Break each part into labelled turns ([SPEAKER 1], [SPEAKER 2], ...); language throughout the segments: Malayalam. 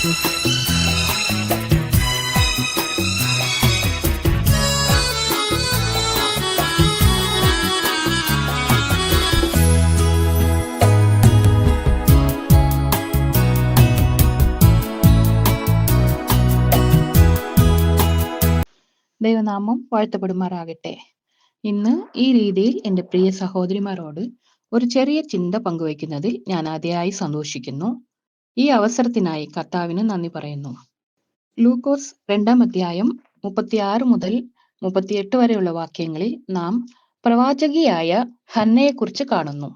[SPEAKER 1] ദൈവനാമം വാഴ്ത്തപ്പെടുമാറാകട്ടെ. ഇന്ന് ഈ രീതിയിൽ എന്റെ പ്രിയ സഹോദരിമാരോട് ഒരു ചെറിയ ചിന്ത പങ്കുവയ്ക്കുന്നതിൽ ഞാൻ അതിയായി സന്തോഷിക്കുന്നു. ഈ അവസരത്തിനായി കർത്താവിന് നന്ദി പറയുന്നു. ലൂക്കോസ് രണ്ടാം അധ്യായം മുപ്പത്തിയാറ് മുതൽ മുപ്പത്തിയെട്ട് വരെയുള്ള വാക്യങ്ങളിൽ നാം പ്രവാചകിയായ ഹന്നയെക്കുറിച്ച് കാണുന്നു.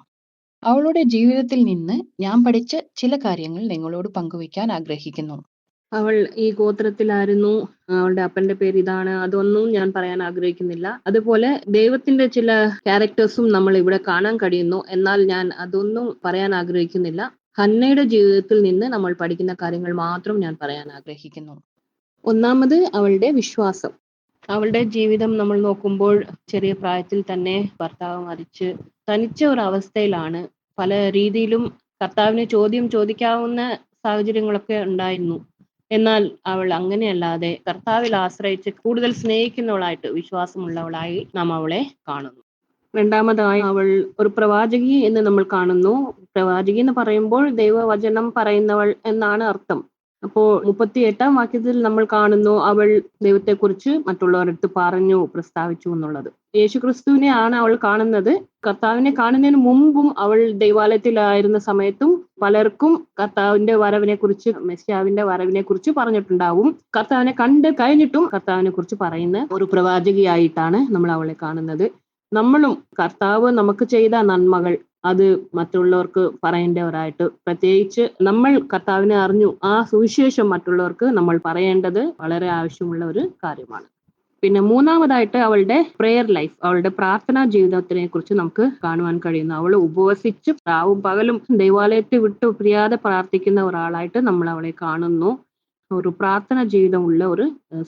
[SPEAKER 1] അവളുടെ ജീവിതത്തിൽ നിന്ന് ഞാൻ പഠിച്ച ചില കാര്യങ്ങൾ നിങ്ങളോട് പങ്കുവയ്ക്കാൻ ആഗ്രഹിക്കുന്നു.
[SPEAKER 2] അവൾ ഈ ഗോത്രത്തിലായിരുന്നു. അവളുടെ അപ്പന്റെ പേര് ഇതാണ്. അതൊന്നും ഞാൻ പറയാൻ ആഗ്രഹിക്കുന്നില്ല. അതുപോലെ ദൈവത്തിന്റെ ചില ക്യാരക്ടേഴ്സും നമ്മൾ ഇവിടെ കാണാൻ കഴിയുന്നു. എന്നാൽ ഞാൻ അതൊന്നും പറയാൻ ആഗ്രഹിക്കുന്നില്ല. ഹന്നയുടെ ജീവിതത്തിൽ നിന്ന് നമ്മൾ പഠിക്കുന്ന കാര്യങ്ങൾ മാത്രം ഞാൻ പറയാൻ ആഗ്രഹിക്കുന്നു. ഒന്നാമത് അവളുടെ വിശ്വാസം. അവളുടെ ജീവിതം നമ്മൾ നോക്കുമ്പോൾ ചെറിയ പ്രായത്തിൽ തന്നെ ഭർത്താവ് മരിച്ച് തനിച്ച ഒരു അവസ്ഥയിലാണ്. പല രീതിയിലും കർത്താവിനെ ചോദ്യം ചോദിക്കാവുന്ന സാഹചര്യങ്ങളൊക്കെ ഉണ്ടായിരുന്നു. എന്നാൽ അവൾ അങ്ങനെയല്ലാതെ കർത്താവിൽ ആശ്രയിച്ച് കൂടുതൽ സ്നേഹിക്കുന്നവളായിട്ട് വിശ്വാസമുള്ളവളായി നാം അവളെ കാണുന്നു. രണ്ടാമതായി അവൾ ഒരു പ്രവാചകി എന്ന് നമ്മൾ കാണുന്നു. പ്രവാചകി എന്ന് പറയുമ്പോൾ ദൈവവചനം പറയുന്നവൾ എന്നാണ് അർത്ഥം. അപ്പോൾ മുപ്പത്തി എട്ടാം വാക്യത്തിൽ നമ്മൾ കാണുന്നു അവൾ ദൈവത്തെക്കുറിച്ച് മറ്റുള്ളവരടുത്ത് പറഞ്ഞു പ്രസ്താവിച്ചു എന്നുള്ളത്. യേശു ക്രിസ്തുവിനെ ആണ് അവൾ കാണുന്നത്. കർത്താവിനെ കാണുന്നതിന് മുമ്പും അവൾ ദൈവാലയത്തിലായിരുന്ന സമയത്തും പലർക്കും കർത്താവിന്റെ വരവിനെ കുറിച്ച് മെസ്സിയാവിന്റെ വരവിനെ കുറിച്ച് പറഞ്ഞിട്ടുണ്ടാവും. കർത്താവിനെ കണ്ട് കഴിഞ്ഞിട്ടും കർത്താവിനെ കുറിച്ച് പറയുന്ന ഒരു പ്രവാചകിയായിട്ടാണ് നമ്മൾ അവളെ കാണുന്നത്. നമ്മളും കർത്താവ് നമുക്ക് ചെയ്ത നന്മകൾ അത് മറ്റുള്ളവർക്ക് പറയേണ്ടവരായിട്ട് പ്രത്യേകിച്ച് നമ്മൾ കർത്താവിനെ അറിഞ്ഞു ആ സുവിശേഷം മറ്റുള്ളവർക്ക് നമ്മൾ പറയേണ്ടത് വളരെ ആവശ്യമുള്ള ഒരു കാര്യമാണ്. പിന്നെ മൂന്നാമതായിട്ട് അവളുടെ പ്രെയർ ലൈഫ് അവളുടെ പ്രാർത്ഥനാ ജീവിതത്തിനെ കുറിച്ച് നമുക്ക് കാണുവാൻ കഴിയുന്നു. അവൾ ഉപവസിച്ച് രാവും പകലും ദൈവാലയത്തെ വിട്ടു പ്രിയാതെ പ്രാർത്ഥിക്കുന്ന ഒരാളായിട്ട് നമ്മൾ അവളെ കാണുന്നു. ഒരു പ്രാർത്ഥന ജീവിതമുള്ള ഒരു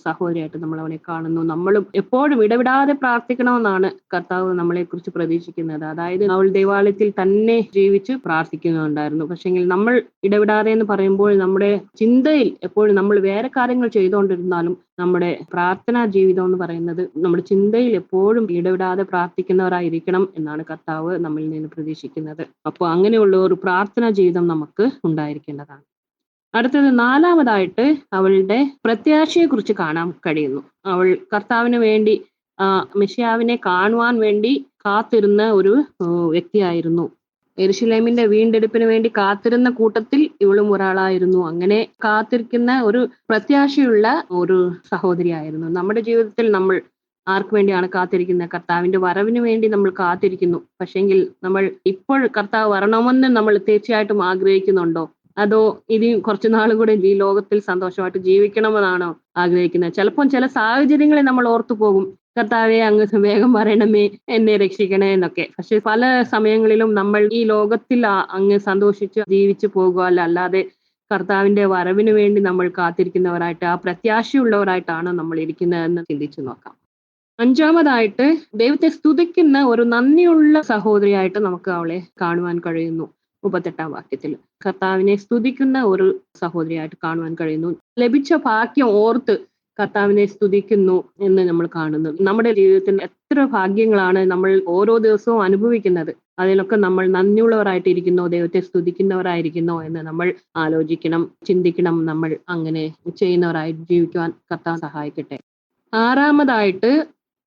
[SPEAKER 2] സഹോദരിയായിട്ട് നമ്മൾ അവനെ കാണുന്നു. നമ്മളും എപ്പോഴും ഇടവിടാതെ പ്രാർത്ഥിക്കണമെന്നാണ് കർത്താവ് നമ്മളെ കുറിച്ച് പ്രതീക്ഷിക്കുന്നത്. അതായത് അവൾ ദേവാലയത്തിൽ തന്നെ ജീവിച്ച് പ്രാർത്ഥിക്കുന്നുണ്ടായിരുന്നു. പക്ഷെങ്കിൽ നമ്മൾ ഇടവിടാതെ എന്ന് പറയുമ്പോൾ നമ്മുടെ ചിന്തയിൽ എപ്പോഴും നമ്മൾ വേറെ കാര്യങ്ങൾ ചെയ്തുകൊണ്ടിരുന്നാലും നമ്മുടെ പ്രാർത്ഥനാ ജീവിതം എന്ന് പറയുന്നത് നമ്മുടെ ചിന്തയിൽ എപ്പോഴും ഇടവിടാതെ പ്രാർത്ഥിക്കുന്നവരായിരിക്കണം എന്നാണ് കർത്താവ് നമ്മിൽ നിന്ന് പ്രതീക്ഷിക്കുന്നത്. അപ്പോൾ അങ്ങനെയുള്ള ഒരു പ്രാർത്ഥനാ ജീവിതം നമുക്ക് ഉണ്ടായിരിക്കേണ്ടതാണ്. അടുത്തത് നാലാമതായിട്ട് അവളുടെ പ്രത്യാശയെ കുറിച്ച് കാണാൻ കഴിയുന്നു. അവൾ കർത്താവിന് വേണ്ടി മെഷിയാവിനെ കാണുവാൻ വേണ്ടി കാത്തിരുന്ന ഒരു വ്യക്തിയായിരുന്നു. എരുഷലേമിന്റെ വീണ്ടെടുപ്പിന് വേണ്ടി കാത്തിരുന്ന കൂട്ടത്തിൽ ഇവളും ഒരാളായിരുന്നു. അങ്ങനെ കാത്തിരിക്കുന്ന ഒരു പ്രത്യാശയുള്ള ഒരു സഹോദരിയായിരുന്നു. നമ്മുടെ ജീവിതത്തിൽ നമ്മൾ ആർക്ക് വേണ്ടിയാണ് കാത്തിരിക്കുന്നത്? കർത്താവിന്റെ വരവിന് വേണ്ടി നമ്മൾ കാത്തിരിക്കുന്നു. പക്ഷെങ്കിൽ നമ്മൾ ഇപ്പോൾ കർത്താവ് വരണമെന്ന് നമ്മൾ തീർച്ചയായിട്ടും ആഗ്രഹിക്കുന്നുണ്ടോ? അതോ ഇനി കുറച്ചു നാൾ കൂടെ ഈ ലോകത്തിൽ സന്തോഷമായിട്ട് ജീവിക്കണമെന്നാണോ ആഗ്രഹിക്കുന്നത്? ചിലപ്പോൾ ചില സാഹചര്യങ്ങളെ നമ്മൾ ഓർത്തു പോകും കർത്താവെ അങ്ങ് വേഗം പറയണമേ എന്നെ രക്ഷിക്കണേ എന്നൊക്കെ. പക്ഷെ പല സമയങ്ങളിലും നമ്മൾ ഈ ലോകത്തിൽ അങ്ങ് സന്തോഷിച്ച് ജീവിച്ചു പോകുക അല്ലാതെ കർത്താവിന്റെ വരവിന് വേണ്ടി നമ്മൾ കാത്തിരിക്കുന്നവരായിട്ട് ആ പ്രത്യാശയുള്ളവരായിട്ടാണ് നമ്മൾ ഇരിക്കുന്നത് എന്ന് ചിന്തിച്ചു നോക്കാം. അഞ്ചാമതായിട്ട് ദൈവത്തെ സ്തുതിക്കുന്ന ഒരു നന്ദിയുള്ള സഹോദരിയായിട്ട് നമുക്ക് അവളെ കാണുവാൻ കഴിയുന്നു. മുപ്പത്തെട്ടാം വാക്യത്തിൽ. കർത്താവിനെ സ്തുതിക്കുന്ന ഒരു സഹോദരിയായിട്ട് കാണുവാൻ കഴിയുന്നു. ലഭിച്ച ഭാഗ്യം ഓർത്ത് കർത്താവിനെ സ്തുതിക്കുന്നു എന്ന് നമ്മൾ കാണുന്നു. നമ്മുടെ ജീവിതത്തിൽ എത്ര ഭാഗ്യങ്ങളാണ് നമ്മൾ ഓരോ ദിവസവും അനുഭവിക്കുന്നത്. അതിലൊക്കെ നമ്മൾ നന്ദിയുള്ളവരായിട്ട് ഇരിക്കുന്നോ ദൈവത്തെ സ്തുതിക്കുന്നവരായിരിക്കുന്നോ എന്ന് നമ്മൾ ആലോചിക്കണം ചിന്തിക്കണം നമ്മൾ അങ്ങനെ ചെയ്യുന്നവരായി ജീവിക്കുവാൻ കർത്താവ് സഹായിക്കട്ടെ. ആറാമതായിട്ട്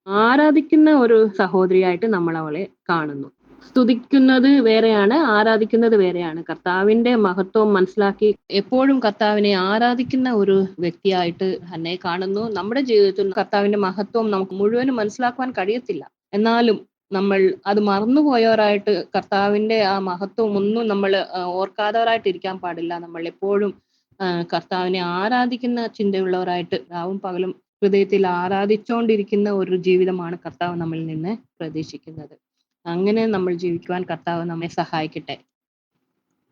[SPEAKER 2] ആരാധിക്കുന്ന ഒരു സഹോദരിയായിട്ട് നമ്മൾ അവളെ കാണുന്നു. സ്തുതിക്കുന്നത് വേറെയാണ് ആരാധിക്കുന്നത് വേറെയാണ്. കർത്താവിന്റെ മഹത്വം മനസ്സിലാക്കി എപ്പോഴും കർത്താവിനെ ആരാധിക്കുന്ന ഒരു വ്യക്തിയായിട്ട് തന്നെ കാണുന്നു. നമ്മുടെ ജീവിതത്തിൽ കർത്താവിന്റെ മഹത്വം നമുക്ക് മുഴുവനും മനസ്സിലാക്കുവാൻ കഴിയത്തില്ല. എന്നാലും നമ്മൾ അത് മറന്നുപോയവരായിട്ട് കർത്താവിന്റെ ആ മഹത്വം ഒന്നും നമ്മൾ ഓർക്കാത്തവരായിട്ട് ഇരിക്കാൻ പാടില്ല. നമ്മൾ എപ്പോഴും കർത്താവിനെ ആരാധിക്കുന്ന ചിന്തയുള്ളവരായിട്ട് രാവും പകലും ഹൃദയത്തിൽ ആരാധിച്ചുകൊണ്ടിരിക്കുന്ന ഒരു ജീവിതമാണ് കർത്താവ് നമ്മളിൽ നിന്ന് പ്രതീക്ഷിക്കുന്നത്. അങ്ങനെ നമ്മൾ ജീവിക്കുവാൻ കർത്താവ് നമ്മെ സഹായിക്കട്ടെ.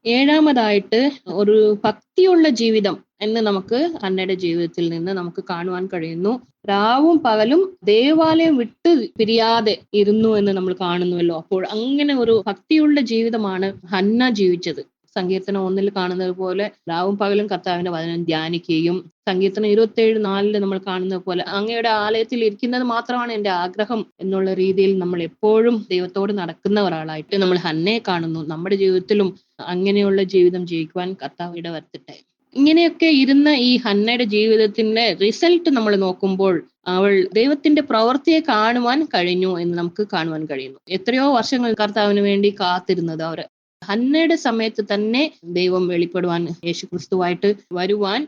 [SPEAKER 2] ഏഴാമതായിട്ട് ഒരു ഭക്തിയുള്ള ജീവിതം എന്ന് നമുക്ക് അന്നയുടെ ജീവിതത്തിൽ നിന്ന് നമുക്ക് കാണുവാൻ കഴിയുന്നു. രാവും പകലും ദേവാലയം വിട്ട് പിരിയാതെ ഇരുന്നു എന്ന് നമ്മൾ കാണുന്നുവല്ലോ. അപ്പോൾ അങ്ങനെ ഒരു ഭക്തിയുള്ള ജീവിതമാണ് ഹന്ന ജീവിച്ചത്. സങ്കീർത്തനം ഒന്നിൽ കാണുന്നത് പോലെ രാവും പകലും കർത്താവിന്റെ വചനം ധ്യാനിക്കുകയും സങ്കീർത്തനം ഇരുപത്തി ഏഴ് നാലിൽ നമ്മൾ കാണുന്നത് പോലെ അങ്ങയുടെ ആലയത്തിൽ ഇരിക്കുന്നത് മാത്രമാണ് എന്റെ ആഗ്രഹം എന്നുള്ള രീതിയിൽ നമ്മൾ എപ്പോഴും ദൈവത്തോട് നടക്കുന്ന ഒരാളായിട്ട് നമ്മൾ ഹന്നയെ കാണുന്നു. നമ്മുടെ ജീവിതത്തിലും അങ്ങനെയുള്ള ജീവിതം ജീവിക്കുവാൻ കർത്താവ് ഇടവരുത്തട്ടെ. ഇങ്ങനെയൊക്കെ ഇരുന്ന ഈ ഹന്നയുടെ ജീവിതത്തിന്റെ റിസൾട്ട് നമ്മൾ നോക്കുമ്പോൾ അവൾ ദൈവത്തിന്റെ പ്രവൃത്തിയെ കാണുവാൻ കഴിഞ്ഞു എന്ന് നമുക്ക് കാണുവാൻ കഴിയുന്നു. എത്രയോ വർഷങ്ങൾ കർത്താവിന് വേണ്ടി കാത്തിരുന്നത് അവർ. ഹന്നയുടെ സമയത്ത് തന്നെ ദൈവം വെളിപ്പെടുവാൻ യേശു ക്രിസ്തുവായിട്ട് വരുവാൻ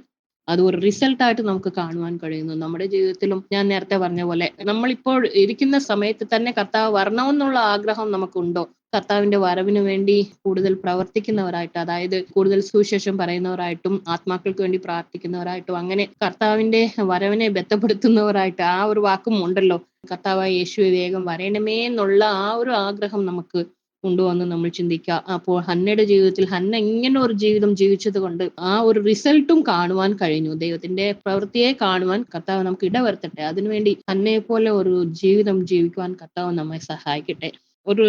[SPEAKER 2] അത് ഒരു റിസൾട്ടായിട്ട് നമുക്ക് കാണുവാൻ കഴിയുന്നു. നമ്മുടെ ജീവിതത്തിലും ഞാൻ നേരത്തെ പറഞ്ഞ പോലെ നമ്മളിപ്പോൾ ഇരിക്കുന്ന സമയത്ത് തന്നെ കർത്താവ് വരണമെന്നുള്ള ആഗ്രഹം നമുക്കുണ്ടോ? കർത്താവിന്റെ വരവിന് വേണ്ടി കൂടുതൽ പ്രവർത്തിക്കുന്നവരായിട്ട് അതായത് കൂടുതൽ സുവിശേഷം പറയുന്നവരായിട്ടും ആത്മാക്കൾക്ക് വേണ്ടി പ്രാർത്ഥിക്കുന്നവരായിട്ടും അങ്ങനെ കർത്താവിന്റെ വരവിനെ ബന്ധപ്പെടുത്തുന്നവരായിട്ട് ആ ഒരു വാക്കും ഉണ്ടല്ലോ. കർത്താവായ യേശു വേഗം വരയണമേ എന്നുള്ള ആ ഒരു ആഗ്രഹം നമുക്ക് കൊണ്ടുവന്ന് നമ്മൾ ചിന്തിക്കുക. അപ്പോൾ ഹന്നയുടെ ജീവിതത്തിൽ ഹന്ന ഇങ്ങനെ ഒരു ജീവിതം ജീവിച്ചത് കൊണ്ട് ആ ഒരു റിസൾട്ടും കാണുവാൻ കഴിഞ്ഞു. ദൈവത്തിന്റെ പ്രവൃത്തിയെ കാണുവാൻ കർത്താവ് നമുക്ക് ഇടവരുത്തട്ടെ. അതിനുവേണ്ടി ഹന്നയെ പോലെ ഒരു ജീവിതം ജീവിക്കുവാൻ കർത്താവ് നമ്മെ സഹായിക്കട്ടെ. ഒരു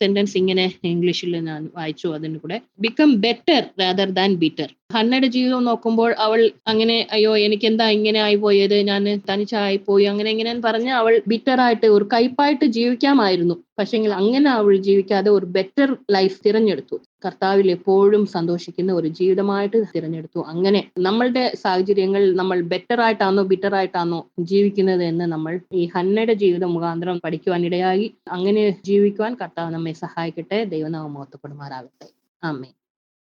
[SPEAKER 2] സെന്റൻസ് ഇങ്ങനെ ഇംഗ്ലീഷിൽ ഞാൻ വായിച്ചു അതിന് കൂടെ. Become better rather than bitter ഹന്നയുടെ ജീവിതം നോക്കുമ്പോൾ അവൾ അങ്ങനെ അയ്യോ എനിക്ക് എന്താ ഇങ്ങനെ ആയി പോയത് ഞാൻ തനിച്ചായി പോയി അങ്ങനെ ഇങ്ങനെ പറഞ്ഞ് അവൾ ബിറ്റർ ആയിട്ട് ഒരു കയ്പായിട്ട് ജീവിക്കാമായിരുന്നു. പക്ഷെങ്കിൽ അങ്ങനെ അവൾ ജീവിക്കാതെ ഒരു ബെറ്റർ ലൈഫ് തിരഞ്ഞെടുത്തു. കർത്താവിൽ എപ്പോഴും സന്തോഷിക്കുന്ന ഒരു ജീവിതമായിട്ട് തിരഞ്ഞെടുത്തു. അങ്ങനെ നമ്മളുടെ സാഹചര്യങ്ങൾ നമ്മൾ ബെറ്റർ ആയിട്ടാണോ ബിറ്റർ ആയിട്ടാണോ ജീവിക്കുന്നത് എന്ന് നമ്മൾ ഈ ഹന്നയുടെ ജീവിതം മുഖാന്തരം പഠിക്കുവാൻ ഇടയായി. അങ്ങനെ ജീവിക്കുവാൻ കർത്താവ് നമ്മെ സഹായിക്കട്ടെ. ദൈവനാമം മഹത്വപ്പെടുമാറാകട്ടെ. ആമേ